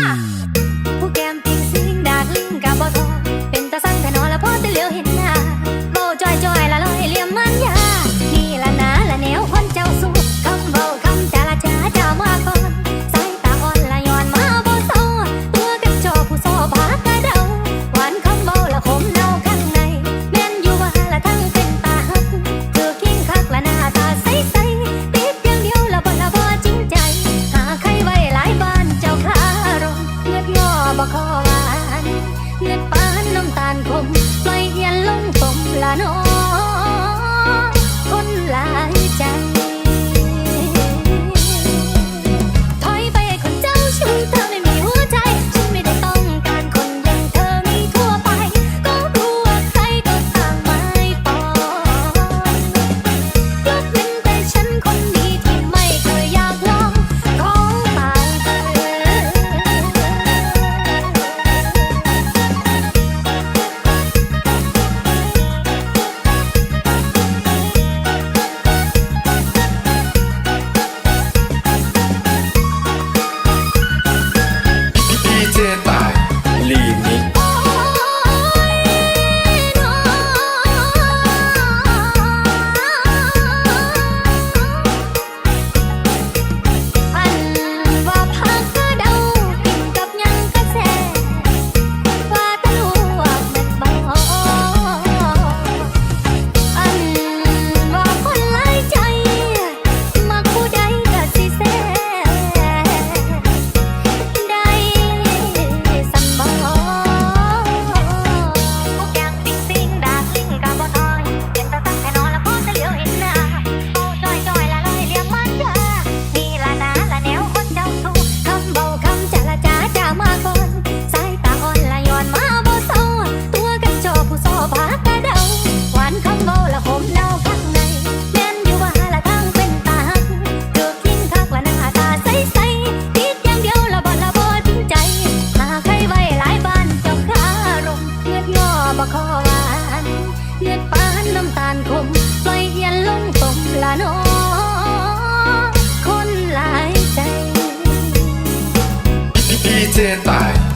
啊！ ของานเงินปานน้ำตาลคมปล่อยเอียนลงตมละน้อง บอขอานเลือดปานน้ำตาลคมปล่อยเอียนลงตมลาน้อคนหลายใจพี่เจตาย